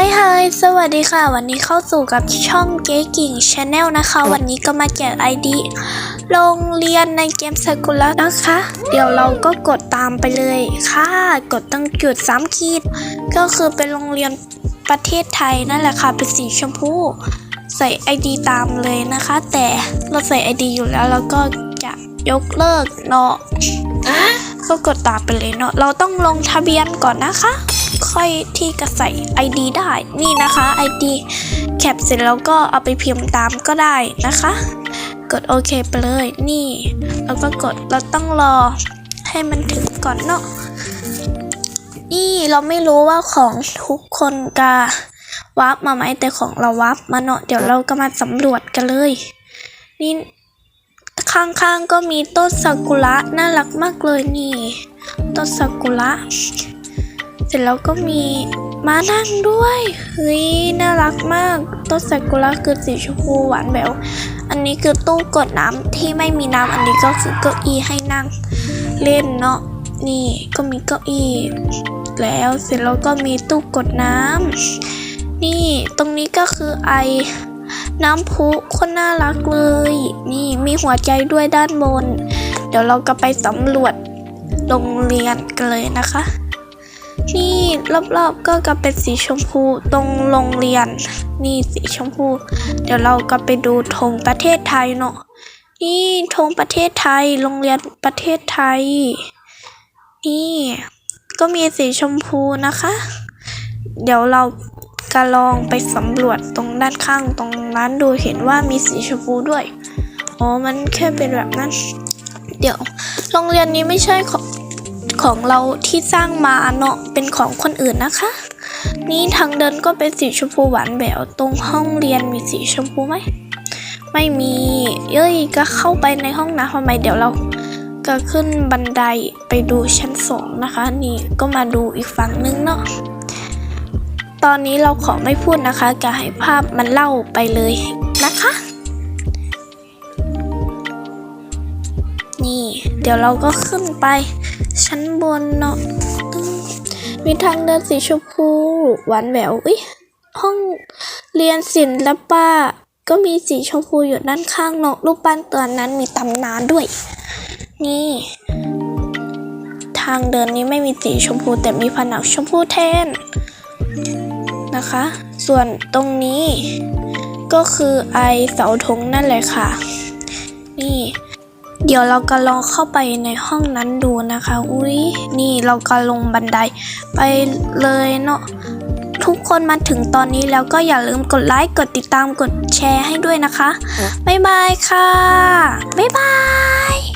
ายฮายสวัสดีค่ะ วันนี้เข้าสู่กับช่องเก๋กิ่งชาแนลนะคะ วันนี้ก็มาแจกไอดีโรงเรียนในเกมสกุลนะคะ เดี๋ยวเราก็กดตามไปเลยค่ะ กดตั้งจุดสามขีด ก็คือเป็นโรงเรียนประเทศไทยนั่นแหละค่ะ เป็นสีชมพู ใส่ ID ตามเลยนะคะ แต่เราใส่ ID อยู่แล้วเราก็จะยกเลิกเนาะก็กดตามไปเลยเนาะเราต้องลงทะเบียนก่อนนะคะ ค่อยที่จะใส่ ID ได้นี่นะคะ ID แคปเสร็จแล้วก็เอาไปพิมพ์ตามก็ได้นะคะ กดโอเคไปเลยนี่ แล้วก็กดเราต้องรอให้มันถึงก่อนเนาะนี่เราไม่รู้ว่าของทุกคนกาวับมาไหมแต่ของเราวับมาเนาะเดี๋ยวเราก็มาสำรวจกันเลยนี่ข้างๆก็มีต้นซากุระน่ารักมากเลยนี่ ต้นซากุระ เสร็จแล้วก็มีม้านั่งด้วยเฮ้ยน่ารักมากต้นซากุระคือสีชมพูหวานแหววอันนี้คือตู้กดน้ำที่ไม่มีน้ำอันนี้ก็คือเก้าอี้ให้นั่งเล่นเนาะนี่ก็มีเก้าอี้แล้วเสร็จแล้วก็มีตู้กดน้ำนี่ตรงนี้ก็คือไอน้ำพุคนน่ารักเลย นี่มีหัวใจด้วยด้านบน เดี๋ยวเราก็ไปสำรวจโรงเรียนกันเลยนะคะ นี่รอบๆก็จะเป็นสีชมพูตรงโรงเรียน นี่สีชมพู เดี๋ยวเราก็ไปดูธงประเทศไทยเนาะนี่ธงประเทศไทยโรงเรียนประเทศไทย นี่ก็มีสีชมพูนะคะ เดี๋ยวเราก็ลองไปสำรวจตรงด้านข้างตรงนั้นดูเห็นว่ามีสีชมพูด้วยอ๋อมันแค่เป็นแบบนั้น เดี๋ยว โรงเรียนนี้ไม่ใช่ของ ของเราที่สร้างมาเนาะเป็นของคนอื่นนะคะ นี่ทางเดินก็เป็นสีชมพูหวานแหววตรงห้องเรียนมีสีชมพูไหมไม่มีเอ้ยก็เข้าไปในห้องน้ำทำไมเดี๋ยวเราก็ขึ้นบันไดไปดูชั้นสองนะคะ นี่ก็มาดูอีกฝั่งนึงเนาะตอนนี้เราขอไม่พูดนะคะจะให้ภาพมันเล่าไปเลยนะคะ นี่ เดี๋ยวเราก็ขึ้นไป ชั้นบนเนาะมมีทางเดินสีชมพูหวานแหววอุ้ยห้องเรียนศิลปะก็มีสีชมพูอยู่ด้านข้างเนาะรูปปั้นตัวนั้นมีตำนานด้วย นี่ ทางเดินนี้ไม่มีสีชมพูแต่มีผนังชมพูแทนนะคะ ส่วนตรงนี้ก็คือไอเสาธงนั่นแหละค่ะ นี่ เดี๋ยวเราก็ลองเข้าไปในห้องนั้นดูนะคะ อุ้ยนี่เราก็ลงบันไดไปเลยเนาะทุกคนมาถึงตอนนี้แล้วก็อย่าลืมกดไลค์กดติดตามกดแชร์ให้ด้วยนะคะ บ๊ายบายค่ะ บ๊ายบาย